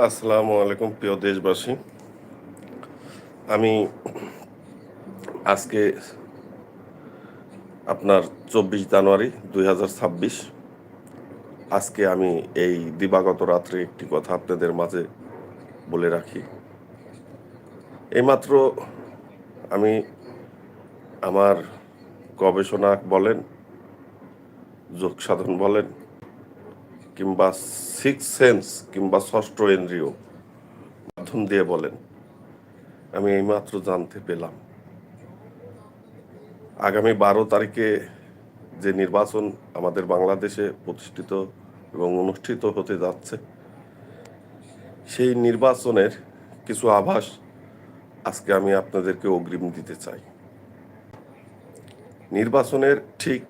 আসসালামু আলাইকুম, প্রিয় দেশবাসী। আমি আজকে আপনার চব্বিশ জানুয়ারি দু হাজার ছাব্বিশ। আজকে আমি এই দিবাগত রাত্রে একটি কথা আপনাদের মাঝে বলে রাখি। এইমাত্র আমি আমার গবেষণা বলেন যোগ সাধন বলেন কিংবা সিক্স সেন্স কিংবা ষষ্ঠ ইন্দ্রিয় মাধ্যম দিয়ে বলেন, আমি এইমাত্র জানতে পেলাম। আগামী বারো তারিখে যে নির্বাচন আমাদের বাংলাদেশে প্রতিষ্ঠিত এবং অনুষ্ঠিত হতে যাচ্ছে, সেই নির্বাচনের কিছু আভাস আজকে আমি আপনাদেরকে অগ্রিম দিতে চাই। নির্বাচনের ঠিক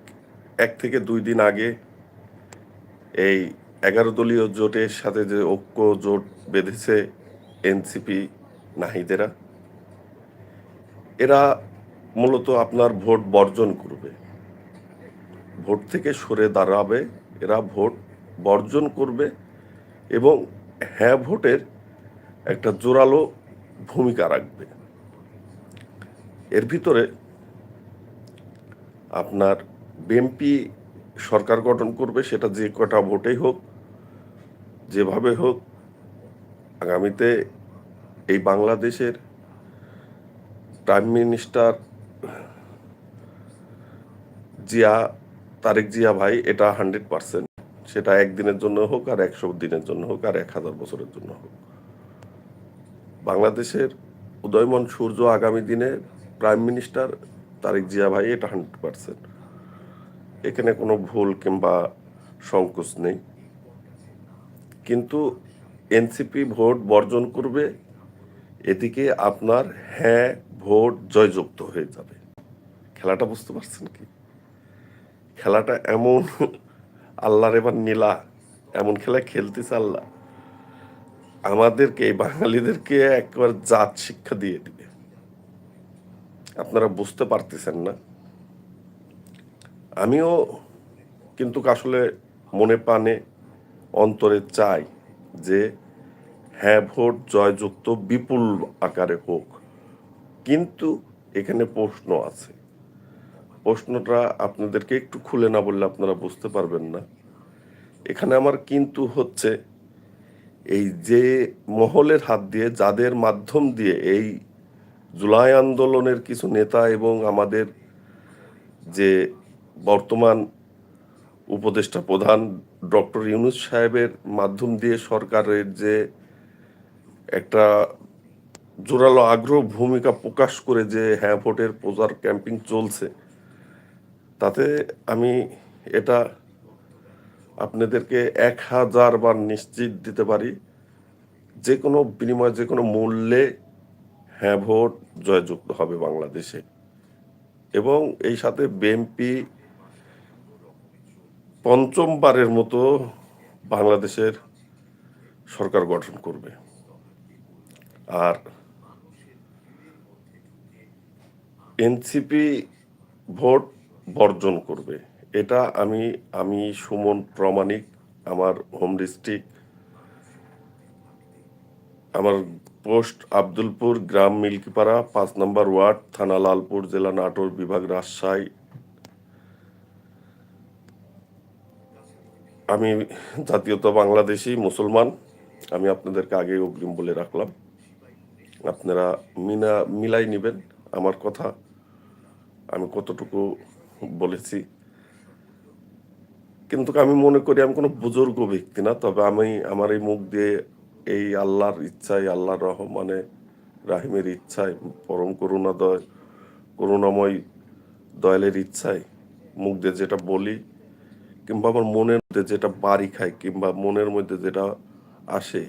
এক থেকে দুই দিন আগে এই এগারো দলীয় জোটের সাথে যে ঐক্য জোট বেঁধেছে এনসিপি নাহিদেরা, এরা মূলত আপনার ভোট বর্জন করবে। ভোট থেকে সরে দাঁড়াবে, এরা ভোট বর্জন করবে এবং হ্যাঁ ভোটের একটা জোরালো ভূমিকা রাখবে। এর ভিতরে আপনার বিএনপি সরকার গঠন করবে, সেটা যে কটা ভোটেই হোক, যেভাবে হোক, আগামীতে এই বাংলাদেশের প্রাইম মিনিস্টার জিয়া, তারেক জিয়া ভাই, এটা হান্ড্রেড পার্সেন্ট। সেটা একদিনের জন্য হোক আর একশো দিনের জন্য হোক আর এক হাজার বছরের জন্য হোক। বাংলাদেশের উদয়মন সূর্য আগামী দিনে প্রাইম মিনিস্টার তারেক জিয়া ভাই, এটা হান্ড্রেড পার্সেন্ট। এখানে কোনো ভুল কিংবা সংকোচ নেই। কিন্তু এনসিপি ভোট বর্জন করবে, এদিকে আপনার হ্যাঁ ভোট জয়যুক্ত হয়ে যাবে। খেলাটা বুঝতে পারছেন কি? খেলাটা এমন আল্লাহর এবার নীলা, এমন খেলা খেলতেছে আল্লাহ। আমাদেরকে, এই বাঙালিদেরকে একবার জাত শিক্ষা দিয়ে দিবে। আপনারা বুঝতে পারতেছেন না। আমিও কিন্তু আসলে মনে প্রাণে, অন্তরে চাই যে হ্যাঁ ভোট জয়যুক্ত বিপুল আকারে হোক। কিন্তু এখানে প্রশ্ন আছে। প্রশ্নটা আপনাদেরকে একটু খুলে না বললে আপনারা বুঝতে পারবেন না। এখানে আমার কিন্তু হচ্ছে এই যে মহলের হাত দিয়ে, যাদের মাধ্যম দিয়ে এই জুলাই আন্দোলনের কিছু নেতা এবং আমাদের যে বর্তমান উপদেষ্টা প্রধান ডক্টর ইউনুস সাহেবের মাধ্যম দিয়ে সরকারের যে একটা জোরালো আগ্রহ, ভূমিকা প্রকাশ করে যে হ্যাঁ ভোটের প্রচার ক্যাম্পিং চলছে, তাতে আমি এটা আপনাদেরকে এক হাজার বার নিশ্চিত দিতে পারি, যে কোনো বিনিময়ে, যে কোনো মূল্যে হ্যাঁ ভোট জয়যুক্ত হবে বাংলাদেশে। এবং এই সাথে বিএনপি পঞ্চমবারের মতো বাংলাদেশের সরকার গঠন করবে। আর এনসিপি ভোট বর্জন করবে। এটা আমি আমি সুমন প্রমাণিক, আমার হোম ডিস্ট্রিক্ট, আমার পোস্ট আব্দুলপুর গ্রাম মিল্কিপাড়া, পাঁচ নম্বর ওয়ার্ড, থানা লালপুর, জেলা নাটোর বিভাগ, রাজশাহী। আমি জাতীয়তা বাংলাদেশি মুসলমান। আমি আপনাদেরকে আগে অগ্রিম বলে রাখলাম। আপনারা মিনা, মিলাই নেবেন আমার কথা। আমি কতটুকু বলেছি। কিন্তু আমি মনে করি আমি কোনো বুজুর্গ ব্যক্তি না, তবে আমি আমার এই মুখ দিয়ে এই আল্লাহর ইচ্ছায়, আল্লাহর রহমানে, রাহিমের ইচ্ছায়, পরম করুণাদয়, করুণাময় দয়ালের ইচ্ছায় মুখ দিয়ে যেটা বলি, কিংবা আমার মনের যেটা বাড়ি খায় কিংবা মনের মধ্যে যেটা আসে,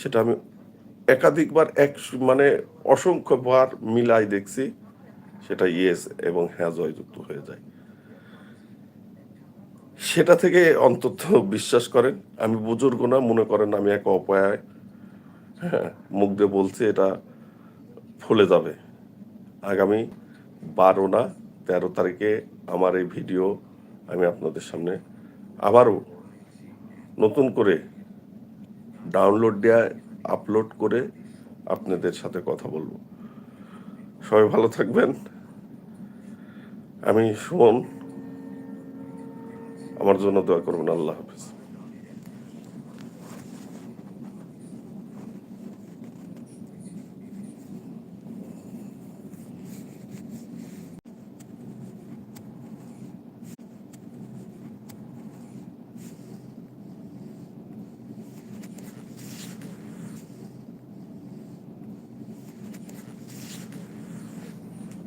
সেটা আমি একাধিকবার এক মানে অসংখ্যবার মিলাই দেখছি, সেটা ইয়েস এবং হ্যাঁ জয়যুক্ত হয়ে যায়। সেটা থেকে অন্তত বিশ্বাস করেন, আমি বুজুর্গ না, মনে করেন আমি এক অপয়ায় হ্যাঁ মুখ দিয়ে বলছি এটা ফুলে যাবে। আগামী বারো না তেরো তারিখে আমার এই ভিডিও আমি আপনাদের সামনে আবারও নতুন করে ডাউনলোড দেওয়া আপলোড করে আপনাদের সাথে কথা বলব। সবাই ভালো থাকবেন। আমি সুমন। আমার জন্য দোয়া করবেন। আল্লাহ হাফিজ।